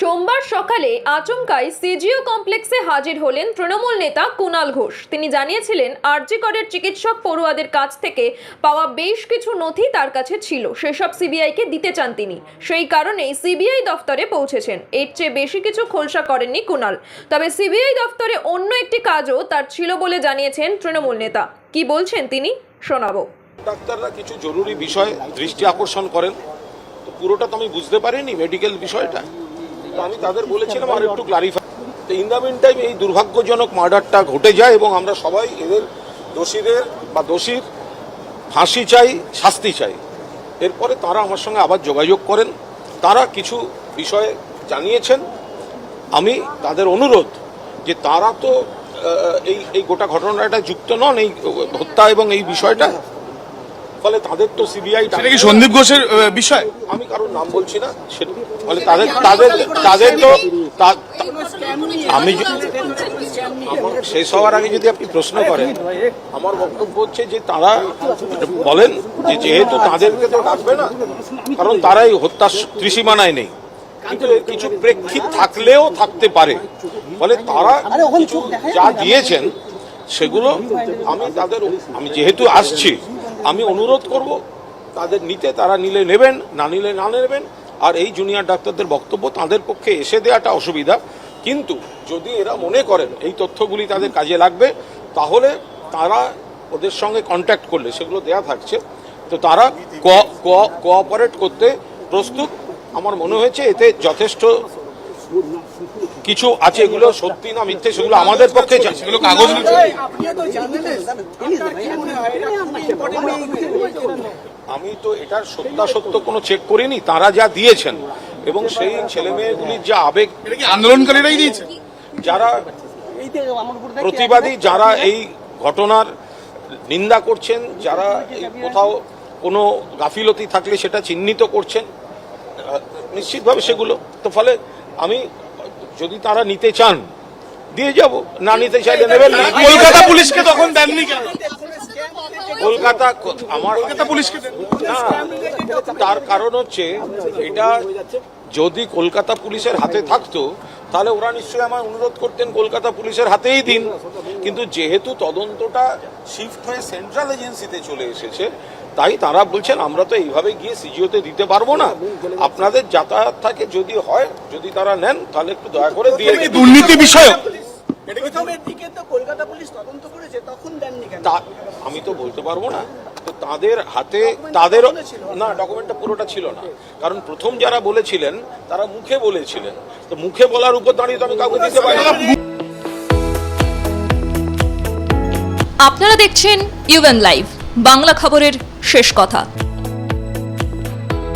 সোমবার সকালে আচমকায় সিজিও কমপ্লেক্সে হাজির হলেন তৃণমূল নেতা কুণাল ঘোষ। তিনি জানিয়েছিলেন আরজিকরের চিকিৎসক পড়ুয়াদের কাছ থেকে পাওয়া বেশ কিছু নথি তার কাছে ছিল। সেসব সিবিআইকে দিতে চান তিনি। সেই কারণেই সিবিআই দফতরে পৌঁছেছেন। এর চেয়ে বেশি কিছু খোলসা করেননি কুণাল। তবে সিবিআই দফতরে অন্য একটি কাজও তার ছিল বলে জানিয়েছেন তৃণমূল নেতা। কি বলছেন তিনি? শোনাবো। ডাক্তাররা কিছু জরুরি বিষয় দৃষ্টি আকর্ষণ করেন। তো পুরোটা তো আমি বুঝতে পারিনি মেডিকেল বিষয়টা। আমি তাদের বলেছিলাম আর একটু ক্লারিফাই তো ইন দ্য মিন টাইম এই দুর্ভাগ্যজনক মার্ডারটা ঘটে যায় এবং আমরা সবাই এদের দোষীদের বা দোষীর ফাঁসি চাই শাস্তি চাই। এরপরে তারা আমার সঙ্গে আবার যোগাযোগ করেন। তারা কিছু বিষয়ে জানিয়েছেন। আমি তাদের অনুরোধ যে তারা তো এই এই গোটা ঘটনাটা যুক্ত নন এই হত্যা এবং এই বিষয়টা। ফলে তাদের তো সিবিআই কি সন্দীপ ঘোষের বিষয়? আমি কারোর নাম বলছি না সেটা ফলে তাদের তাদের তাদের তো আমি শেষ হওয়ার আগে যদি আপনি প্রশ্ন করেন, আমার বক্তব্য হচ্ছে যে তারা বলেন যে যেহেতু তাদেরকে তো ডাকবে না, কারণ তারাই হত্যা ত্রিসীমানায় নেই। কিন্তু কিছু প্রেক্ষিত থাকলেও থাকতে পারে। ফলে তারা যা দিয়েছেন, সেগুলো আমি তাদের আমি যেহেতু আসছি, আমি অনুরোধ করব, তাদের নিতে তারা নিলে নেবেন, না নিলে না নেবেন। আর এই জুনিয়র ডাক্তারদের বক্তব্য তাদের পক্ষে এসে দেওয়াটা অসুবিধা। কিন্তু যদি এরা মনে করেন এই তথ্যগুলি তাদের কাজে লাগবে তাহলে তারা ওদের সঙ্গে কন্ট্যাক্ট করলে সেগুলো দেয়া থাকছে। তো তারা কোঅপারেট করতে প্রস্তুত। আমার মনে হয়েছে এতে যথেষ্ট কিছু আছে এগুলো সত্যি না মিথ্যে সেগুলো আমাদের পক্ষে সেগুলো কাগজ আমি তো এটার সত্যাসত্য কোনো চেক করিনি তারা যা দিয়েছেন। এবং সেই ছেলে মেয়েগুলির যা আবেগ আন্দোলনকারীরাই দিয়েছে? যারা প্রতিবাদী যারা এই ঘটনার নিন্দা করছেন যারা কোথাও কোনো গাফিলতি থাকলে সেটা চিহ্নিত করছেন নিশ্চিতভাবে সেগুলো। তো ফলে আমি যদি তারা নিতে চান দিয়ে যাব। না নিতে চাইলে নেবেন না। কলকাতা পুলিশকে তখন দেননি কেন? কলকাতা আমার কলকাতা পুলিশকে না তার কারণ হচ্ছে এটা যদি কলকাতা পুলিশের হাতে থাকতো তাহলে ওরা নিশ্চয়ই আমার অনুরোধ করতেন কলকাতা পুলিশের হাতেই দিন। কিন্তু যেহেতু তদন্তটা শিফট হয়ে সেন্ট্রাল এজেন্সিতে চলে এসেছে তাই তারা বলছেন আমরা তো এইভাবে গিয়ে সিজিওতে দিতে পারব না। আপনাদের যাতায়াত থাকে যদি হয় যদি তারা নেন তাহলে একটু দয়া করে দিয়ে দুর্নীতি বিষয় প্রথমের দিকে তো কলকাতা পুলিশ তদন্ত করেছে তখন দেননি কেন? আমি তো বলতে পারব না। তো তাদের হাতে তাদের না ডকুমেন্টটা পুরোটা ছিল না। কারণ প্রথম যারা বলেছিলেন তারা মুখে বলেছিলেন। তো মুখে বলার উপর দাঁড়িয়ে তো আমি কাউকে দিতে পারি না। আপনারা দেখছেন ইউএন লাইভ বাংলা খবরের শেষ কথা।